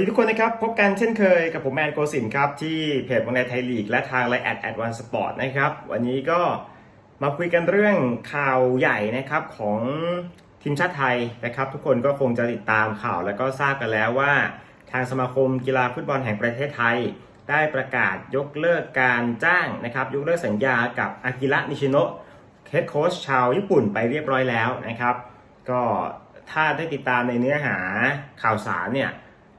สวัสดีทุกคนนะครับ พบกันเช่นเคยกับผมแมนโกสินครับ ที่เพจบางในไทยลีก และทางไลน์แอดแอดวันสปอร์ตนะครับ วันนี้ก็มาคุยกันเรื่องข่าวใหญ่นะครับของทีมชาติไทยนะครับ ทุกคนก็คงจะติดตามข่าวแล้วก็ทราบกันแล้วว่า ทางสมาคมกีฬาฟุตบอลแห่งประเทศไทย ได้ประกาศยกเลิกการจ้างนะครับ ยกเลิกสัญญากับอากิระนิชิโนะเฮดโค้ชชาวญี่ปุ่นไปเรียบร้อยแล้วนะครับ ก็ถ้าได้ติดตามในเนื้อหาข่าวสารเนี่ย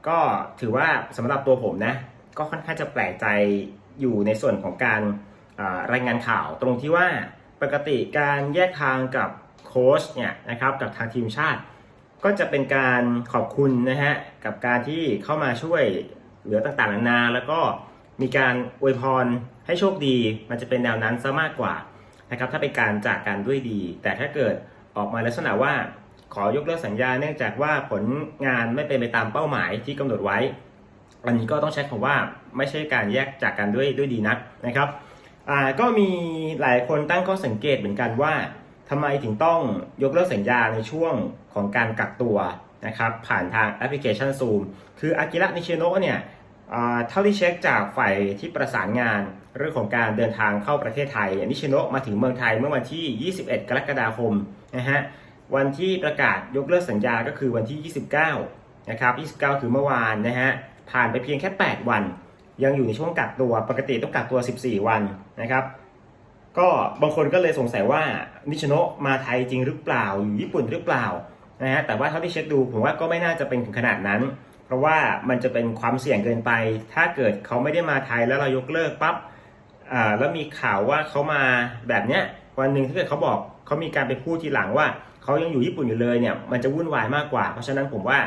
ก็ถือว่าสำหรับตัวผมนะ ก็ค่อนข้างจะแปลกใจอยู่ในส่วนของการรายงานข่าวตรงที่ว่าปกติการแยกทางกับโค้ชเนี่ยนะครับกับทางทีมชาติ ก็จะเป็นการขอบคุณนะฮะกับการที่เข้ามาช่วยเหลือต่างๆนานาแล้วก็มีการอวยพรให้โชคดี มันจะเป็นแนวนั้นซะมากกว่านะครับถ้าเป็นการจากกันด้วยดี แต่ถ้าเกิดออกมาลักษณะว่า ขอยกเลิกสัญญาเนื่องจากว่าผลงานไม่เป็นไปตามเป้าหมายที่กำหนดไว้ อันนี้ก็ต้องใช้คำว่าไม่ใช่การแยกจากกันด้วยด้วยดีนักนะครับก็มีหลายคนตั้งข้อสังเกตเหมือนกันว่าทำไมถึงต้องยกเลิกสัญญาในช่วงของการกักตัวนะครับผ่านทางแอปพลิเคชัน Zoom คืออากิระนิชิโนะเนี่ยเท่าที่เช็คจากฝ่ายที่ประสานงานเรื่องของการเดินทางเข้าประเทศไทยนิชิโนะมาถึงเมืองไทยเมื่อวันที่ 21 กรกฎาคมนะฮะ วันที่ประกาศยกเลิกสัญญาก็คือวันที่ 29 นะครับ 29 คือเมื่อวานนะฮะ ผ่านไปเพียงแค่ 8 วัน ยังอยู่ในช่วงกักตัว ปกติต้องกักตัว 14 วันนะครับ ก็บางคนก็เลยสงสัยว่านิชโนะมาไทยจริงหรือเปล่า อยู่ญี่ปุ่นหรือเปล่า นะฮะ แต่ว่าเท่าที่เช็คดูผมว่าก็ไม่น่าจะเป็นถึงขนาดนั้น เพราะว่ามันจะเป็นความเสี่ยงเกินไป ถ้าเกิดเขาไม่ได้มาไทยแล้วเรายกเลิกปั๊บแล้วมีข่าวว่าเขามาแบบเนี้ย วันหนึ่งถ้าเกิดเขาบอกเขามีการไปพูดทีหลังว่า เขายังอยู่ญี่ปุ่นอยู่เลยเนี่ยมันจะวุ่นวายมากกว่า เพราะฉะนั้นผมว่า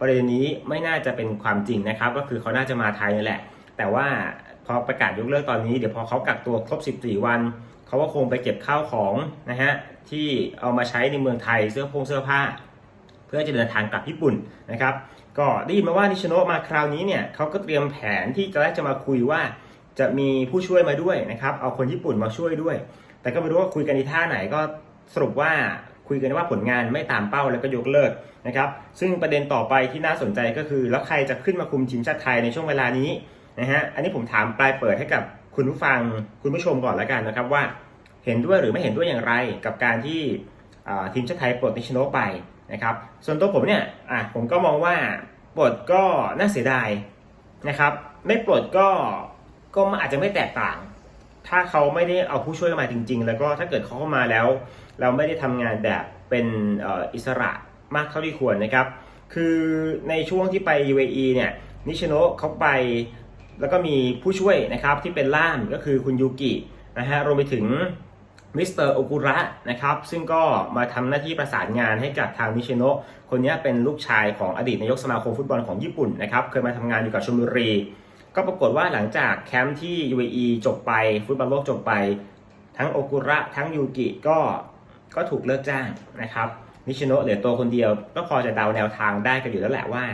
ประเด็นนี้ไม่น่าจะเป็นความจริงนะครับ ก็คือเขาน่าจะมาไทยนี่แหละ แต่ว่าพอประกาศยกเลิกตอนนี้เดี๋ยวพอเขากักตัวครบ 14 วันเขาก็คงไปเก็บข้าวของนะฮะที่เอามาใช้ในเมืองไทยเสื้อผงเสื้อผ้า เพื่อจะเดินทางกลับญี่ปุ่นนะครับก็ได้ยินมาว่านิชโนะมาคราวนี้เนี่ยเขาก็เตรียมแผนที่จะจะมาคุยว่า จะมีผู้ช่วยมาด้วยนะครับเอาคนญี่ปุ่นมาช่วยด้วย แต่ก็ไม่รู้ว่าคุยกันในท่าไหนก็สรุปว่า คุยกันว่าผลงานไม่ตามเป้าแล้วก็ยกเลิกนะครับ ซึ่งประเด็นต่อไปที่น่าสนใจก็คือ แล้วใครจะขึ้นมาคุมทีมชาติไทยในช่วงเวลานี้นะฮะ อันนี้ผมถามปลายเปิดให้กับคุณผู้ฟังคุณผู้ชมก่อนแล้วกันนะครับว่า เห็นด้วยหรือไม่เห็นด้วยอย่างไรกับการที่ทีมชาติไทยปลดนิชโนไปนะครับส่วนตัวผมเนี่ยอะผมก็มองว่าปลดก็น่าเสียดายนะครับ ไม่ปลดก็ก็อาจจะไม่แตกต่าง ถ้าเขาไม่ได้เอาผู้ช่วยมาจริง ๆ แล้วก็ถ้าเกิดเขาเข้ามาแล้ว เราไม่ได้ทำงานแบบเป็นอิสระมากเท่าที่ควรนะครับ คือในช่วงที่ไป UAE เนี่ยนิชโนเขาไปแล้วก็มีผู้ช่วยนะครับที่เป็นล่ามก็คือคุณยูกินะฮะรวมไปถึงมิสเตอร์โอกุระนะครับซึ่งก็มาทำหน้าที่ประสานงานให้กับทางนิชโนคนนี้เป็นลูกชายของอดีตนายกสมาคมฟุตบอลของญี่ปุ่นนะครับเคยมาทำงานอยู่กับชลบุรี ก็ปรากฏว่าหลังจากแคมป์ที่ UAE จบไปฟุตบอลโลกจบไป ทั้งโอกุระทั้งยูกิก็ก็ถูกเลิกจ้างนะครับนิชิโนะเหลือตัวคนเดียว ก็พอจะเดาแนวทางได้กันอยู่แล้วแหละว่า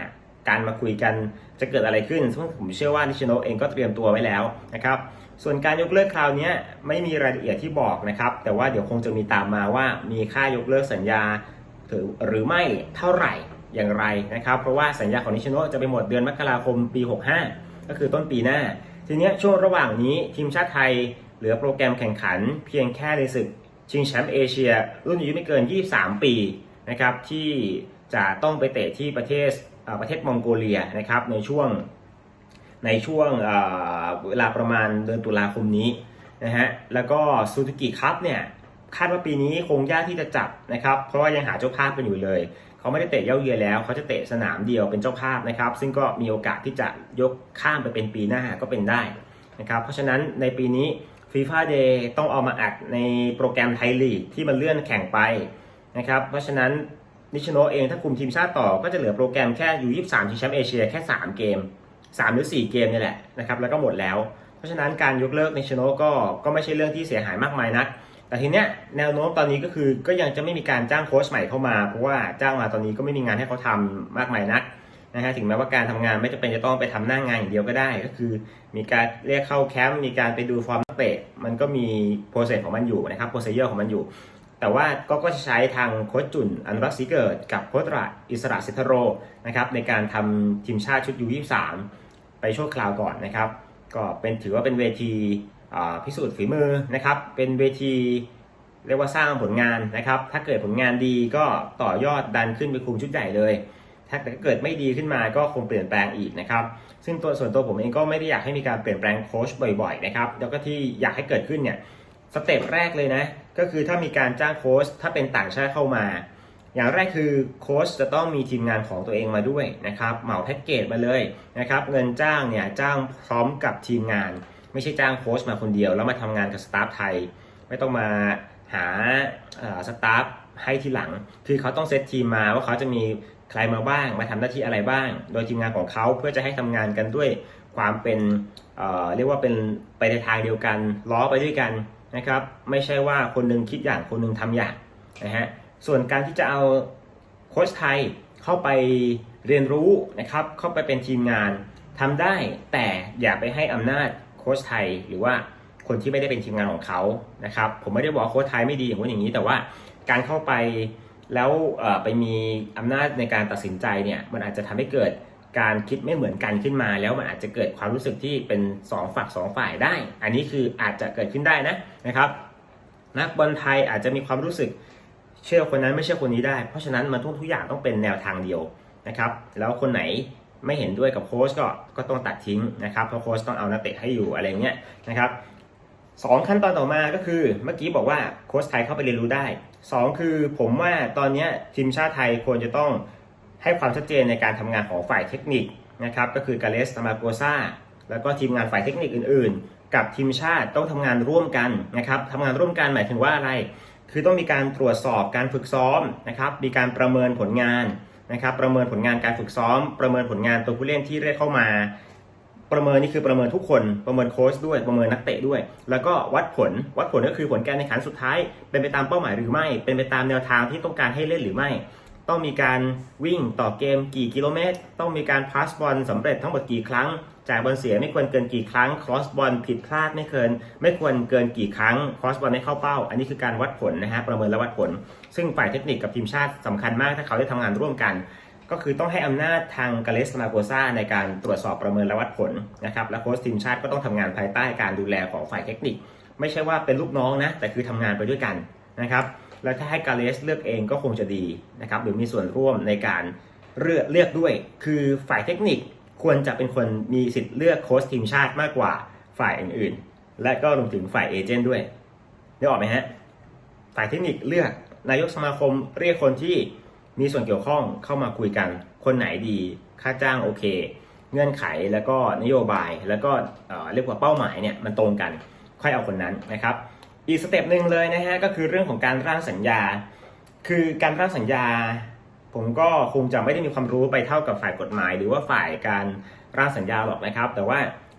การมาคุยกันจะเกิดอะไรขึ้น ซึ่งผมเชื่อว่านิชิโนะเองก็เตรียมตัวไว้แล้วนะครับส่วนการยกเลิกคราวนี้ไม่มีรายละเอียดที่บอกนะครับ แต่ว่าเดี๋ยวคงจะมีตามมาว่ามีค่ายกเลิกสัญญาถือหรือไม่เท่าไหร่อย่างไรนะครับ เพราะว่าสัญญาของนิชิโนะจะไปหมดเดือนมกราคมปี 65 ก็คือต้นปีหน้า ทีนี้ช่วงระหว่างนี้ทีมชาติไทยเหลือโปรแกรมแข่งขันเพียงแค่ในศึกชิงแชมป์เอเชีย รุ่นอายุไม่เกิน 23 ปีนะครับที่จะต้องไปเตะที่ประเทศประเทศมองโกเลียนะครับในช่วงในช่วงเอ่อเวลาประมาณเดือนตุลาคมนี้นะฮะแล้วก็ซูซูกิคัพเนี่ย คาดว่าปีนี้คงยากที่จะจับนะครับ เพราะว่ายังหาเจ้าภาพกันอยู่เลย เขาไม่ได้เตะเย้าเยือนแล้ว เขาจะเตะสนามเดียวเป็นเจ้าภาพนะครับ ซึ่งก็มีโอกาสที่จะยกข้ามไปเป็นปีหน้าก็เป็นได้นะครับ เพราะฉะนั้นในปีนี้ฟีฟ่าเดย์ต้องเอามาอัดในโปรแกรมไทยลีกที่มันเลื่อนแข่งไปนะครับ เพราะฉะนั้นนิชโนเองถ้าคุมทีมชาติต่อก็จะเหลือโปรแกรมแค่อยู่23ชิงแชมป์เอเชียแค่ 3 เกม 3 หรือ 4 เกมนี่แหละนะครับแล้วก็หมดแล้ว เพราะฉะนั้นการยกเลิกนิชโนก็ก็ไม่ใช่เรื่องที่เสียหายมากมายนัก แต่ทีเนี้ยแนวโน้มตอนนี้ก็คือก็ยังจะไม่มีการจ้างโค้ชใหม่เข้ามา เพราะว่าจ้างมาตอนนี้ก็ไม่มีงานให้เขาทำมากมายนักนะฮะถึงแม้ว่าการทำงานไม่จำเป็นจะต้องไปทำหน้างงานอย่างเดียวก็ได้ ก็คือมีการเรียกเข้าแคมป์มีการไปดูฟอร์มนักเตะมันก็มีโปรเซสของมันอยู่นะครับโปรเซเยอร์ของมันอยู่ แต่ว่าก็ก็จะใช้ทางโค้ชจุนอันรักษ์ศรีเกิดกับโค้ชระอิสระสิทธโรนะครับในการทำทีมชาติชุดยู23ไปชั่วคราวก่อนนะครับ ก็เป็นถือว่าเป็นเวที พิสูจน์ฝีมือนะครับ เป็นเวทีเรียกว่าสร้างผลงานนะครับ ถ้าเกิดผลงานดีก็ต่อยอดดันขึ้นไปคุมชุดใหญ่เลย ถ้าเกิดไม่ดีขึ้นมาก็คงเปลี่ยนแปลงอีกนะครับ ซึ่งตัวส่วนตัวผมเองก็ไม่ได้อยากให้มีการเปลี่ยนแปลงโค้ชบ่อยๆนะครับ แล้วก็ที่อยากให้เกิดขึ้นเนี่ยสเต็ปแรกเลยนะ ก็คือถ้ามีการจ้างโค้ชถ้าเป็นต่างชาติเข้ามา อย่างแรกคือโค้ชจะต้องมีทีมงานของตัวเองมาด้วยนะครับ เหมาแพ็กเกจมาเลยนะครับ เงินจ้างเนี่ยจ้างพร้อมกับทีมงาน ไม่ใช่จ้างโค้ชมาคนเดียว แล้วมาทำงานกับสตาฟไทย ไม่ต้องมาหาสตาฟให้ทีหลัง คือเขาต้องเซตทีมมาว่าเขาจะมีใครมาบ้าง มาทำหน้าที่อะไรบ้าง โดยทีมงานของเขาเพื่อจะให้ทำงานกันด้วยความเป็นเเรียกว่าเป็นไปในทางเดียวกัน ล้อไปด้วยกันนะครับ ไม่ใช่ว่าคนหนึงคิดอย่างคนหนึงทำอย่างนะฮะ ส่วนการที่จะเอาโค้ชไทยเข้าไปเรียนรู้นะครับ เข้าไปเป็นทีมงานทำได้แต่อย่าไปให้อำนาจ โค้ชไทยหรือว่าคนที่ไม่ได้เป็นทีมงานของเขานะครับ ผมไม่ได้บอกโค้ชไทยไม่ดีอย่างนู้นอย่างนี้ แต่ว่าการเข้าไปแล้วไปมีอำนาจในการตัดสินใจเนี่ยมันอาจจะทำให้เกิดการคิดไม่เหมือนกันขึ้นมา แล้วมันอาจจะเกิดความรู้สึกที่เป็นสองฝักสองฝ่ายได้ อันนี้คืออาจจะเกิดขึ้นได้นะนะครับนักบอลไทยอาจจะมีความรู้สึกเชื่อคนนั้นไม่เชื่อคนนี้ได้ เพราะฉะนั้นมันทุกทุกอย่างต้องเป็นแนวทางเดียวนะครับ แล้วคนไหน ไม่เห็นด้วยกับโค้ชก็ก็ต้องตัดทิ้งนะครับเพราะโค้ชต้องเอานักเตะให้อยู่อะไรเงี้ยนะครับสองขั้นตอนต่อมาก็คือเมื่อกี้บอกว่าโค้ชไทยเข้าไปเรียนรู้ได้สองคือผมว่าตอนนี้ทีมชาติไทยควรจะต้องให้ความชัดเจนในการทำงานของฝ่ายเทคนิคนะครับก็คือกาเลสตามาโกซาแล้วก็ทีมงานฝ่ายเทคนิคอื่นๆ กับทีมชาติต้องทำงานร่วมกันนะครับทำงานร่วมกันหมายถึงว่าอะไร คือต้องมีการตรวจสอบการฝึกซ้อมนะครับมีการประเมินผลงาน นะครับประเมินผลงานการฝึกซ้อม ประเมินผลงานตัวผู้เล่นที่เรียกเข้ามา ประเมินนี่คือประเมินทุกคนประเมินโค้ชด้วยประเมินนักเตะด้วย แล้วก็วัดผลวัดผลก็คือผลการแข่งขันสุดท้าย เป็นไปตามเป้าหมายหรือไม่ เป็นไปตามแนวทางที่ต้องการให้เล่นหรือไม่ ต้องมีการวิ่งต่อเกมกี่กิโลเมตร ต้องมีการพาสบอลสำเร็จทั้งหมดกี่ครั้ง จ่ายบอลเสียไม่ควรเกินกี่ครั้งครอสบอลผิดพลาดไม่เกิน ไม่ควรเกินกี่ครั้งครอสบอลไม่เข้าเป้า อันนี้คือการวัดผลนะฮะประเมินและวัดผล ซึ่งฝ่ายเทคนิคกับทีมชาติสำคัญมากถ้าเขาได้ทำงานร่วมกัน ก็คือต้องให้อำนาจทางกาเลสมาโกซาในการตรวจสอบประเมินและวัดผลนะครับและโค้ชทีมชาติก็ต้องทำงานภายใต้การดูแลของฝ่ายเทคนิค ไม่ใช่ว่าเป็นลูกน้องนะแต่คือทำงานไปด้วยกันนะครับแล้วถ้าให้กาเลสเลือกเองก็คงจะดีนะครับหรือมีส่วนร่วมในการเลือกเลือกด้วย คือฝ่ายเทคนิค ควรจะเป็นคนมีสิทธิ์เลือกโค้ชทีมชาติมากกว่าฝ่ายอื่นๆ และก็รวมถึงฝ่ายเอเจนต์ด้วยได้ออกไหมฮะฝ่ายเทคนิคเลือกนายกสมาคมเรียกคนที่มีส่วนเกี่ยวข้องเข้ามาคุยกัน คนไหนดีค่าจ้างโอเค เงื่อนไขแล้วก็นโยบายแล้วก็เอ่อเรียกว่าเป้าหมายเนี่ยมันตรงกันค่อยเอาคนนั้นนะครับ อีกสเต็ปหนึ่งเลยนะฮะก็คือเรื่องของการร่างสัญญา คือการร่างสัญญา ผมก็คงจะไม่ได้มีความรู้ไปเท่ากับฝ่ายกฎหมาย หรือว่าฝ่ายการร่างสัญญาหรอกนะครับ แต่ว่า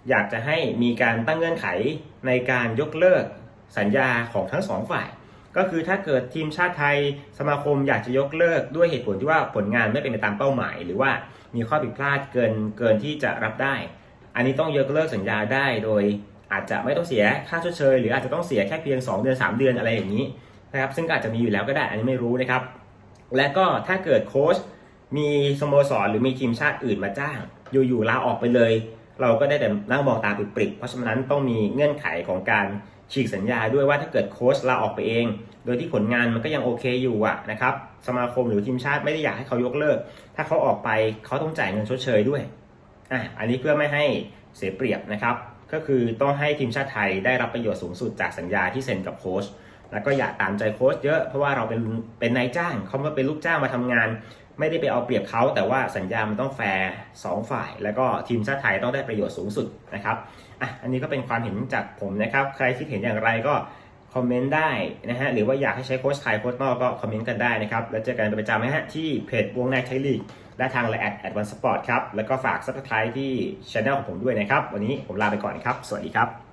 อยากจะให้มีการตั้งเงื่อนไขในการยกเลิกสัญญาของทั้งสองฝ่าย ก็คือถ้าเกิดทีมชาติไทยสมาคมอยากจะยกเลิกด้วยเหตุผลที่ว่าผลงานไม่เป็นไปตามเป้าหมาย หรือว่ามีข้อผิดพลาดเกินเกินที่จะรับได้ อันนี้ต้องยกเลิกสัญญาได้โดยอาจจะไม่ต้องเสียค่าชดเชย หรืออาจจะต้องเสียแค่เพียง 2 เดือน 3 เดือนอะไรอย่างนี้นะครับซึ่งอาจจะมีอยู่แล้วก็ได้อันนี้ไม่รู้นะครับ และก็ถ้าเกิดโค้ชมีสโมสรหรือมีทีมชาติอื่นมาจ้าง อยู่ๆลาออกไปเลย เราก็ได้แต่นั่งมองตาปริบๆเพราะฉะนั้นต้องมีเงื่อนไขของการฉีกสัญญาด้วยว่าถ้าเกิดโค้ชลาออกไปเอง โดยที่ผลงานมันก็ยังโอเคอยู่อะนะครับสมาคมหรือทีมชาติไม่ได้อยากให้เขายกเลิก ถ้าเขาออกไปเขาต้องจ่ายเงินชดเชยด้วยอะอันนี้เพื่อไม่ให้เสียเปรียบนะครับ ก็คือต้องให้ทีมชาติไทยได้รับประโยชน์สูงสุดจากสัญญาที่เซ็นกับโค้ช แล้วก็อย่าตามใจโค้ชเยอะเพราะว่าเราเป็นเป็นนายจ้างเขามาเป็นลูกจ้างมาทำงาน ไม่ได้ไปเอาเปรียบเขาแต่ว่าสัญญามันต้องแฟร์สองฝ่าย แล้วก็ทีมชาติไทยต้องได้ประโยชน์สูงสุดนะครับอะอันนี้ก็เป็นความเห็นจากผมนะครับ ใครคิดเห็นอย่างไรก็คอมเมนต์ได้นะฮะหรือว่าอยากให้ใช้โค้ชไทยโค้ชนอกก็คอมเมนต์กันได้นะครับ แล้วเจอกันเป็นประจำนะฮะที่เพจวงในไทยลีกและทางไลน์แอดแอดวันสปอร์ตครับ แล้วก็ฝากซับสไครต์ที่ช anel ของผมด้วยนะครับ วันนี้ผมลาไปก่อนครับ สวัสดีครับ